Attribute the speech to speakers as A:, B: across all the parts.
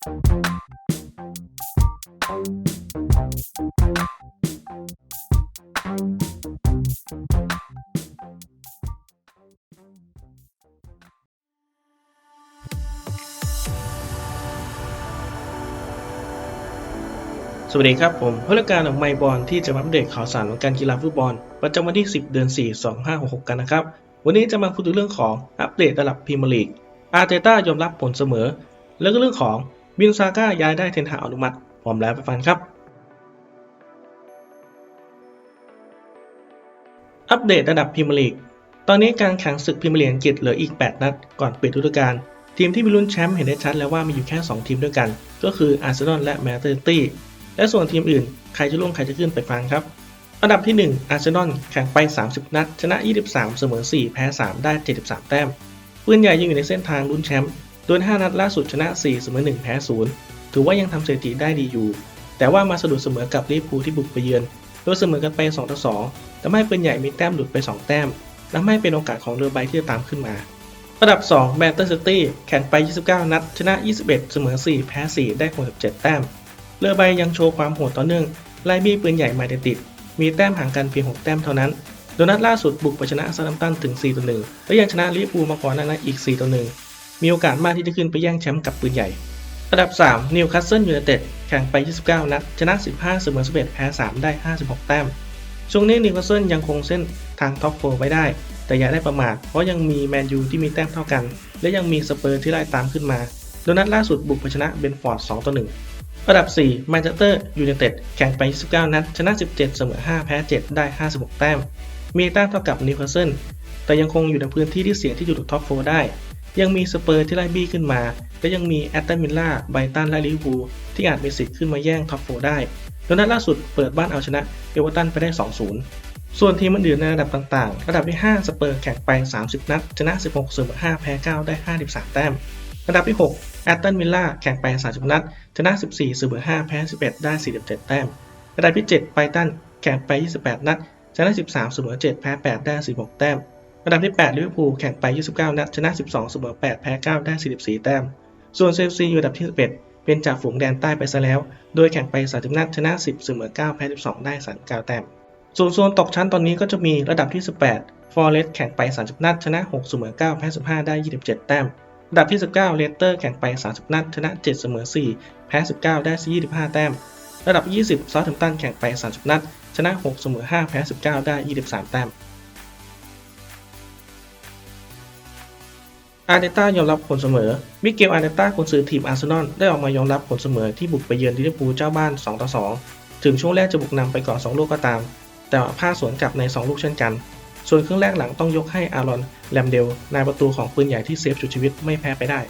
A: สวัสดีครับ ผมผู้ราการของไมบอลที่จะอัปเดตข่าวสารของการกีฬาฟุตบอล ประจำวันที่ 10 เดือน 4 2566 กันนะครับ วันนี้จะมาพูดถึงเรื่องของอัปเดตระดับพรีเมียร์ลีกอาร์เตต้ายอมรับผลเสมอ แล้วก็เรื่องของ บินซาก้าย้ายได้เทนหาอนุมัติพร้อมแล้วไปฟังครับ อัปเดตระดับพรีเมียร์ลีก ตอนนี้การแข่งศึกพรีเมียร์ลีกอังกฤษเหลืออีก 8 นัด ก่อนปิดฤดูกาลทีมที่มีลุ้นแชมป์เห็นได้ชัดแล้วว่ามีอยู่แค่ 2 ทีมด้วยกัน ก็คืออาร์เซนอลและแมนเชสเตอร์ซิตี้และส่วนทีมอื่น ใครจะร่วมใครจะขึ้นไปฟังครับอันดับที่ 1 อาร์เซนอลแข่งไป 30 นัด ชนะ 23 เสมอ 4 แพ้ 3 ได้ 73 แต้ม ปืนใหญ่ยังอยู่ในเส้นทางลุ้นแชมป์ ดย5นัดล่าสุดชนะ 4 เสมอ 1 แพ้ 0 ถือว่ายังทำสถิติได้ดีอยู่ แต่ว่ามาสะดุดเสมอกับลิเวอร์พูลที่บุกไปเยือน โดยเสมอกันไป 2 ต่อ 2ทำให้ปืนใหญ่มีแต้มหลุดไป 2 แต้มทำให้เป็นโอกาสของเรือใบที่จะตามขึ้นมาอันดับ2แมนเชสเตอร์ซิตี้แข่งไป 29 นัด ชนะ 21 เสมอ 4 แพ้ 4 ได้ 67 แต้ม เรือใบยังโชว์ความโหดต่อเนื่อง ไล่บี้ปืนใหญ่มาติดมีแต้มห่างกันเพียง 6 แต้มเท่านั้นโดยนัดล่าสุดบุกไปชนะซาดัมตันถึง4ต่อ1และยังชนะลิเวอร์พูลมาก่อนหน้านั้นอีก4ต่อ1 มีโอกาสมากที่จะขึ้นไปแย่งแชมป์กับปืนใหญ่ อันดับ 3 นิวคาสเซิลยูไนเต็ดแข่งไป 29 นัด ชนะ 15 เสมอ 11 แพ้ 3 ได้ 56 แต้ม ช่วงนี้นิวคาสเซิลยังคงเส้นทางท็อปโฟไว้ได้ แต่อย่าได้ประมาท เพราะยังมีแมนยูที่มีแต้มเท่ากัน และยังมีสเปอร์ที่ไล่ตามขึ้นมา โดนัดล่าสุดบุกไปชนะเบนฟอร์ด 2 ต่อ 1 อันดับ4แมนเชสเตอร์ยูไนเต็ดแข่งไป 29 นัด ชนะ 17 เสมอ 5 แพ้ 7 ได้ 56 แต้ม มีแต้มเท่ากับนิวคาสเซิลแต่ยังคงอยู่ในพื้นที่ที่เสี่ยงที่จะหลุดท็อปโฟได้ ยังมีสเปอร์ที่ไล่บี้ขึ้นมา และยังมีแอตตันมิลล่าไบตันและลิเวอร์พูลที่อาจมีสิทธิ์ขึ้นมาแย่งท็อปโฟได้โดยนัดล่าสุดเปิดบ้านเอาชนะเอเวอร์ตันไปได้ 2-0 ส่วนทีมอื่นในระดับต่างๆ ระดับที่ 5 สเปอร์แข่งไป 30 นัด ชนะ 16เสมอ5แพ้ 9 ได้ 53 แต้ม ระดับที่ 6 แอตตันมิลล่าแข่งไป 30 นัด ชนะ 14เสมอ5แพ้ 11 ได้ 47 แต้ม ระดับที่ 7 ไบตันแข่งไป 28 นัด ชนะ 13เสมอ7แพ้ 8 ได้ 16 แต้ม ระดับที่8ลิเวอร์พูลแข่งไป 29 นัดชนะ 12 เสมอ 8 แพ้ 9 ได้ 44 แต้ม ส่วนเซลซีอยู่อันดับที่ 11 เป็นจ่าฝูงแดนใต้ไปซะแล้ว โดยแข่งไป 30 นัดชนะ 10 เสมอ 9 แพ้ 12 ได้ 39 แต้ม ส่วนโซนตกชั้นตอนนี้ก็จะมีระดับที่ 18 ฟอร์เรสต์แข่งไป 30 นัดชนะ 6 เสมอ 9 แพ้ 15 ได้ 27 แต้มระดับที่ 19 เลสเตอร์แข่งไป 30 นัดชนะ 7 เสมอ 4 แพ้ 19 ได้ 25 แต้ม ระดับ 20 ซาท์แฮมป์ตันแข่งไป 30 นัดชนะ 6 เสมอ 5 แพ้ 19 ได้ 23 แต้ม อาร์เตต้ายอมรับผลเสมอ มิเกลอาร์เตต้าคนซื้อทีมอาร์เซนอลได้ออกมายอมรับผลเสมอที่บุกไปเยือนลิเวอร์พูลเจ้าบ้าน 2 ต่อ 2 ถึงช่วงแรกจะบุกนำไปก่อน 2 ลูกก็ตาม แต่พลาดสวนกลับใน 2 ลูกเช่นกัน ส่วนครึ่งแรกหลังต้องยกให้อารอนแลมเดลนายประตูของปืนใหญ่ที่เซฟชุดชีวิตไม่แพ้ไปได้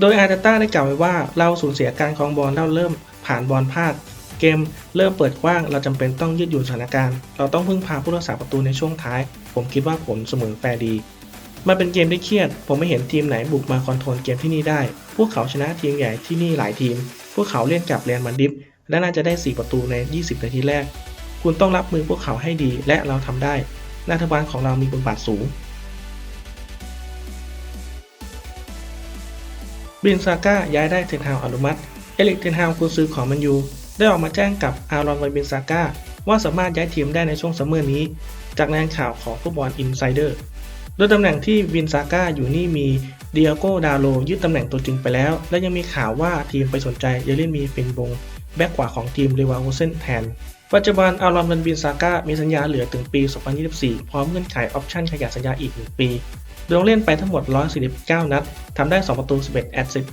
A: โดยอาร์เตต้าได้กล่าวไว้ว่าเราสูญเสียการครองบอลเราเริ่มผ่านบอลพลาด เกมเริ่มเปิดกว้างเราจำเป็นต้องยืดหยุ่นสถานการณ์ เราต้องพึ่งพาผู้รักษาประตูในช่วงท้าย ผมคิดว่าผลเสมอแฟร์ดี มันเป็นเกมที่เครียด ผมไม่เห็นทีมไหนบุกมาคอนโทรลเกมที่นี่ได้ พวกเขาชนะทีมใหญ่ที่นี่หลายทีม พวกเขาเล่นกับเรียนมันดิฟและน่าจะได้ 4 ประตูใน 20 นาทีแรก คุณต้องรับมือพวกเขาให้ดีและเราทำได้รัฐบาลของเรามีบทบาทสูง บินซาก้าย้ายได้เทนฮาวอนุมัติ เอลิกเทนฮาวกุนซือของมันยูได้ออกมาแจ้งกับอารอนไวบินซาก้าว่าสามารถย้ายทีมได้ในช่วงซัมเมอร์นี้ จากรงานข่าวของฟุตบอลอินไซเดอร์ ดยตำแหน่งที่วินซาก้าอยู่นี่มีเดียโกดาโลยึดตำแหน่งตัวจริงไปแล้ว และยังมีข่าวว่าทีมไปสนใจเยเลนมีฟินบงแบ็กขวาของทีมเรวาโฮเซนแทน ปัจจุบันอารอนเวนบินซาก้ามีสัญญาเหลือถึงปี 2024 พร้อมเงื่อนไขออปชั่นขยายสัญญาอีก 1 ปี โดยลงเล่นไปทั้งหมด 149 นัด ทำได้ 2 ประตู 11 แอสซิสต์